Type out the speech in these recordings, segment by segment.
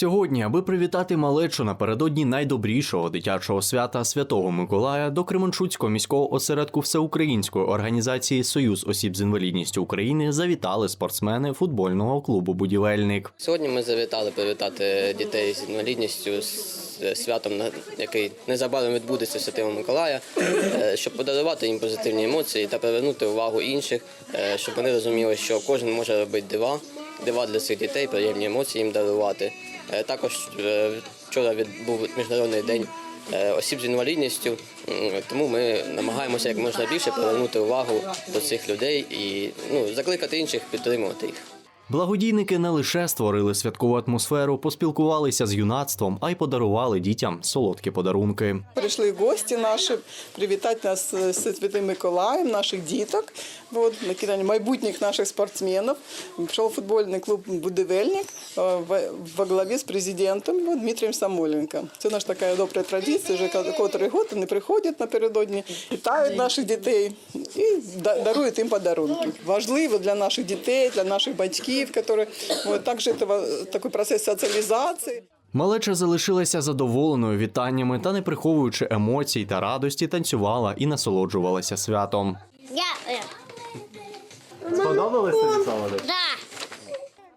Сьогодні, аби привітати малечу напередодні найдобрішого дитячого свята Святого Миколая до Кременчуцького міського осередку всеукраїнської організації Союз осіб з інвалідністю України завітали спортсмени футбольного клубу Будівельник. Сьогодні ми завітали привітати дітей з інвалідністю з святом, на- який незабаром відбудеться Святого Миколая, е, щоб подарувати їм позитивні емоції та привернути увагу інших, е, щоб вони розуміли, що кожен може робити дива, дива для цих дітей, приємні емоції їм дарувати. Е, Також е, вчора був міжнародний день е, осіб з інвалідністю, тому ми намагаємося як можна більше привернути увагу до цих людей і ну, закликати інших підтримувати їх. Благодійники не лише створили святкову атмосферу, поспілкувалися з юнацтвом, а й подарували дітям солодкі подарунки. Прийшли гості наші привітати нас з Святим Миколаєм, наших діток. Вот, накидання майбутніх наших спортсменів. Прийшов футбольний клуб «Будівельник» е, во- во главі з президентом Дмитрієм Самойленко. Це наша така добра традиція, вже котрий год вони приходять напередодні, вітають наших дітей і дарують їм подарунки. Важливо для наших дітей, для наших батьків, які вот, також це такий процес соціалізації. Малеча залишилася задоволеною вітаннями та не приховуючи емоцій та радості, танцювала і насолоджувалася святом. Я, е, Сподобалося.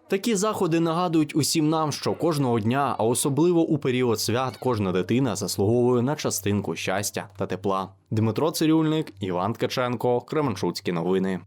Такі заходи нагадують усім нам, що кожного дня, а особливо у період свят, кожна дитина заслуговує на частинку щастя та тепла. Дмитро Цирюльник, Іван Ткаченко, Кременчуцькі новини.